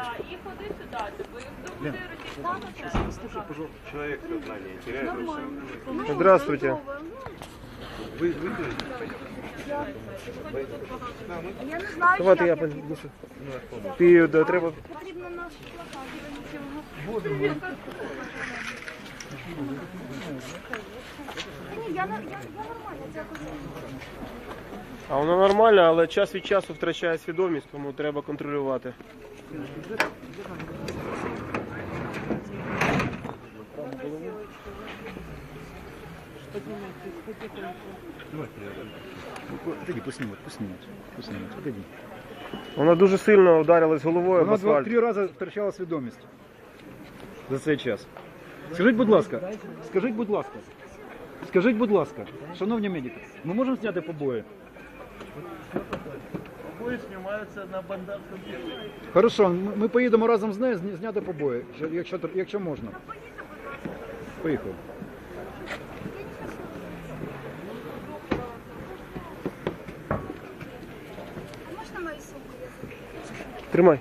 Ходи ви Человек сознание теряет. Здравствуйте. Вы, вы, Я не знаю, Давайте я подивлюся. Ти треба. потрібно наш плакат. Ні, я, я, я нормально, дякую. А воно нормально, але час від часу втрачає свідомість, тому треба контролювати. Пусть снимут, пусть снимут, погоди. Вона дуже сильно ударилась головою об Вона асфальт. два-три рази втрачала свідомість за цей час. Скажіть, будь ласка, скажіть, будь ласка, скажіть, будь ласка, шановні медики, ми можемо зняти побої? Побої знімаються на бандерському Хорошо, ми- ми поїдемо разом з нею зняти побої, якщо, тр- якщо можна. Поїхали. Можна мою сумку? Тримай.